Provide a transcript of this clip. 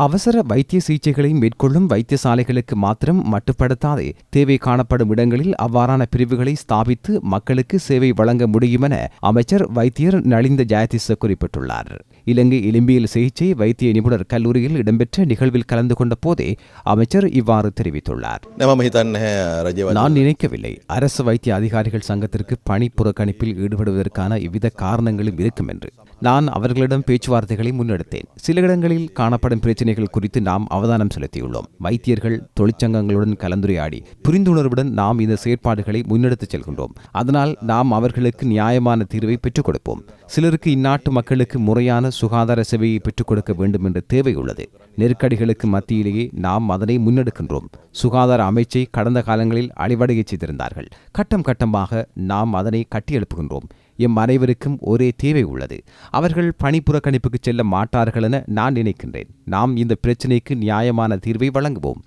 அவசர வைத்திய சிகிச்சைகளை மேற்கொள்ளும் வைத்தியசாலைகளுக்கு மாத்திரம் மட்டுப்படுத்தாதே தேவை காணப்படும் இடங்களில் அவ்வாறான பிரிவுகளை ஸ்தாபித்து மக்களுக்கு சேவை வழங்க முடியுமென அமைச்சர் வைத்தியர் நலிந்த ஜெயதிச குறிப்பிட்டுள்ளார். இலங்கை எலும்பியல் சிகிச்சை வைத்திய நிபுணர் கல்லூரியில் இடம்பெற்ற நிகழ்வில் கலந்து கொண்ட போதே அமைச்சர் இவ்வாறு தெரிவித்துள்ளார். நான் நினைக்கவில்லை. அரசு வைத்திய அதிகாரிகள் சங்கத்திற்கு பணி புறக்கணிப்பில் ஈடுபடுவதற்கான இவ்வித காரணங்களும் இருக்கும் என்று. நான் அவர்களிடம் பேச்சுவார்த்தைகளை முன்னெடுத்தேன். சில இடங்களில் காணப்படும் பிரச்சனை பிரச்சனைகள் குறித்து நாம் அவதானம் செலுத்தியுள்ளோம். வைத்தியர்கள் தொழிற்சங்கங்களுடன் கலந்துரையாடி புரிந்துணர்வுடன் நாம் இந்த செயற்பாடுகளை முன்னெடுத்துச் செல்கின்றோம். அதனால் நாம் அவர்களுக்கு நியாயமான தீர்வை பெற்றுக் கொடுப்போம். சிலருக்கு இந்நாட்டு மக்களுக்கு முறையான சுகாதார சேவையை பெற்றுக் கொடுக்க வேண்டும் என்ற தேவை உள்ளது. நெருக்கடிகளுக்கு மத்தியிலேயே நாம் அதனை முன்னெடுக்கின்றோம். சுகாதார அமைச்சை கடந்த காலங்களில் அழிவடையச் செய்திருந்தார்கள். கட்டம் கட்டமாக நாம் அதனை கட்டியெழுப்புகின்றோம். எம் அனைவருக்கும் ஒரே தேவை உள்ளது. அவர்கள் பணி புறக்கணிப்புக்கு செல்ல மாட்டார்கள் என நான் நினைக்கின்றேன். நாம் இந்த பிரச்சினைக்கு நியாயமான தீர்வை வழங்குவோம்.